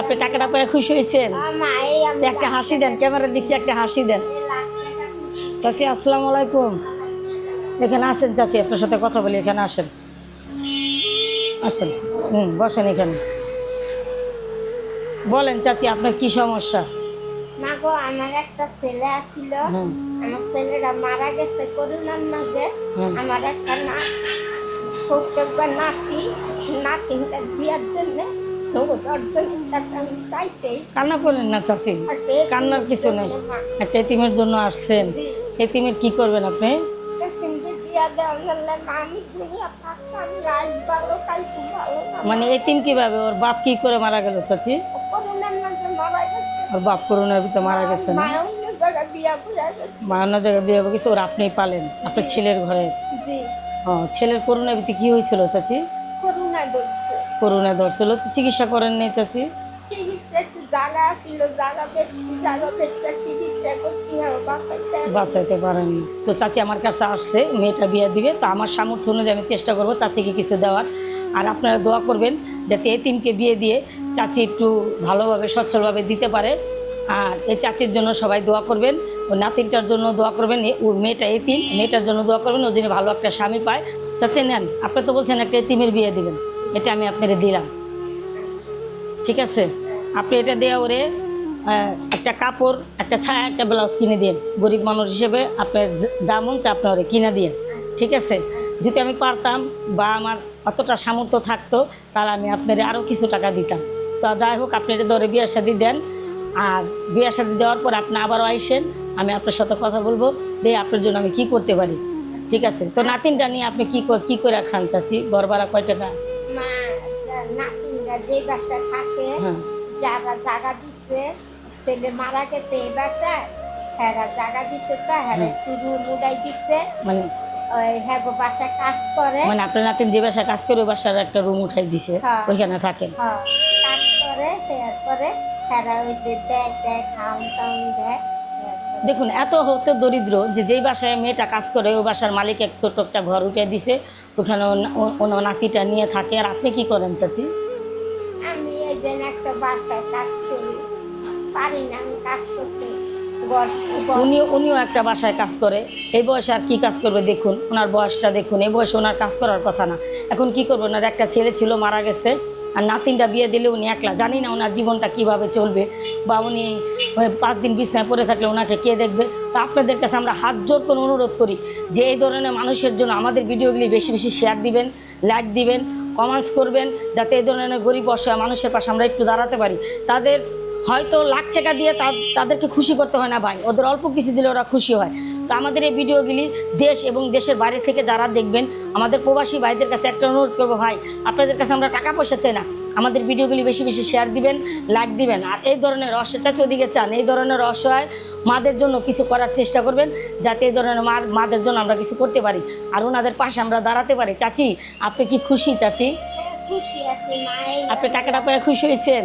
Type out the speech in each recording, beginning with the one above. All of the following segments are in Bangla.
আপনি টাকাটা পেয়ে খুশি হয়েছেন? একটা হাসি দেন ক্যামেরা দিচ্ছি একটা হাসি দেন। চাচি আসসালামু আলাইকুম। এখানে আসেন চাচি আপনার সাথে কথা বলি এখানে আসেন। আসেন হুম বসেন এখানে। বলেন চাচি আপনার কি সমস্যা? মা গো আমার একটা ছেলে আসিল। আমার ছেলেটা মারা গেছে মাঝে। হুম। আমার একটা না ছোট্ট একটা নাতি বিয়ার জন্য কান্না করেন না চাচি কান্নার কিছু নেই একটা এতিমের জন্য আসছেন এতিমের কি করবেন আপনি মানে এতিম কীভাবে ওর বাপ কি করে মারা গেল চাচি ওর বাপ করোনার ভিতরে মারা গেছে না মা জায়গায় বিয়া গেছে হয়ে ওর আপনিই পালেন আপনার ছেলের ঘরে ও ছেলের করোনার ভিতরে কি হয়েছিল চাচি করোনা করোনা ধরছিল তো চিকিৎসা করেন নেই চাচি? হ্যাঁ বাঁচাইতে পারেননি তো চাচি আমার কাছে আসছে মেয়েটা বিয়ে দিবে তো আমার সামর্থ্য অনুযায়ী আমি চেষ্টা করব চাচিকে কিছু দেওয়ার। আর আপনারা দোয়া করবেন যাতে এতিমকে বিয়ে দিয়ে চাচি একটু ভালোভাবে সচ্ছলভাবে দিতে পারে। আর এই চাচির জন্য সবাই দোয়া করবেন ও নাতিনটার জন্য দোয়া করবেন ও মেয়েটা এতিম মেয়েটার জন্য দোয়া করবেন ও যিনি ভালো একটা স্বামী পায়। চাচি নেন আপনি তো বলছেন একটা এতিমের বিয়ে দিবেন। এটা আমি আপনাকে দিলাম। ঠিক আছে? আপনি এটা দেওয়া ওরে একটা কাপড়, একটা ছায়া, একটা ব্লাউজ কিনে দিন গরিব মানুষ হিসেবে আপনার যা- মন চা আপনি ওরে কিনে দিন ঠিক আছে? যদি আমি পারতাম বা আমার অতটা সামর্থ্য থাকতো, তাহলে আমি আপনার আরও কিছু টাকা দিতাম। তো যাই হোক, আপনি এটা ধরে বিয়ের সাথে দেন। আর বিয়ের সাথে দেওয়ার পর আপনি আবারও আইসেন, আমি আপনার সাথে কথা বলব, দিয়ে আপনার জন্য আমি কি করতে পারি? ঠিক আছে? তো নাতিনটা নিয়ে আপনি কী কী করে খান, চাচি? ঘর কয় টাকা? যে বাসায় থাকে হ্যাঁ। যারা জায়গা দিছে ছেলে মারা গেছে এই বাসায় হ্যাঁ জায়গা দিছে তো হ্যাঁ। একটু রুম উড়াই দিছে। মানে হ্যাঁ গো কাজ করে। মানে আপনার নাতিন যে কাজ করে ওই বাসার একটা রুম উঠাই দিছে হ্যাঁ। ওইখানে থাকেন কাজ করে তারপরে হ্যাঁ ওই যে দেয় দেয় খাওয়ান টাউন দেয় দেখুন এত হতে দরিদ্র যে যেই বাসায় মেয়েটা কাজ করে ওই বাসার মালিক এক ছোট্ট একটা ঘর উঠে দিছে ওখানে ওনার নাতিটা নিয়ে থাকে। আর আপনি কি করেন চাচি? আমি এই যে একটা বাসায় কাজ করি। পারি না, আমি কাজ করতে উনি উনিও একটা বাসায় কাজ করে। এই বয়সে আর কি কাজ করবে দেখুন, ওনার বয়সটা দেখুন। এই বয়সে ওনার কাজ করার কথা না। এখন কি করবে? ওনার একটা ছেলে ছিল, মারা গেছে। আর নাতিনটা বিয়ে দিলে উনি একলা। জানি না ওনার জীবনটা কীভাবে চলবে বা উনি পাঁচ দিন বিছনায় পড়ে থাকলে ওনাকে কে দেখবে? তো আপনাদের কাছে আমরা হাত জোর করে অনুরোধ করি যে এই ধরনের মানুষের জন্য আমাদের ভিডিওগুলি বেশি বেশি শেয়ার দিবেন লাইক দিবেন। কমেন্টস করবেন যাতে এই ধরনের গরিব অসহায় মানুষের পাশে আমরা একটু দাঁড়াতে পারি। তাদের হয়তো লাখ টাকা দিয়ে তাদেরকে খুশি করতে হয় না ভাই, ওদের অল্প কিছু দিলে ওরা খুশি হয়। তো আমাদের এই ভিডিওগুলি দেশ এবং দেশের বাইরে থেকে যারা দেখবেন, আমাদের প্রবাসী ভাইদের কাছে একটা অনুরোধ করব ভাই, আপনাদের কাছে আমরা টাকা পয়সা চাই না আমাদের ভিডিওগুলি বেশি বেশি শেয়ার দিবেন লাইক দিবেন আর এই ধরনের অসহায় চাচি ওদিকে চান এই ধরনের অসহায় মাদের জন্য কিছু করার চেষ্টা করবেন যাতে এই ধরনের মার মাদের জন্য আমরা কিছু করতে পারি। আর ওনাদের পাশে আমরা দাঁড়াতে পারি। চাচি আপনি কি খুশি চাচি? আপনি টাকাটা পেয়ে খুশি হয়েছেন?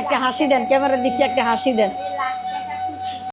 একটা হাসি দেন ক্যামেরা দিচ্ছে একটা হাসি দেন।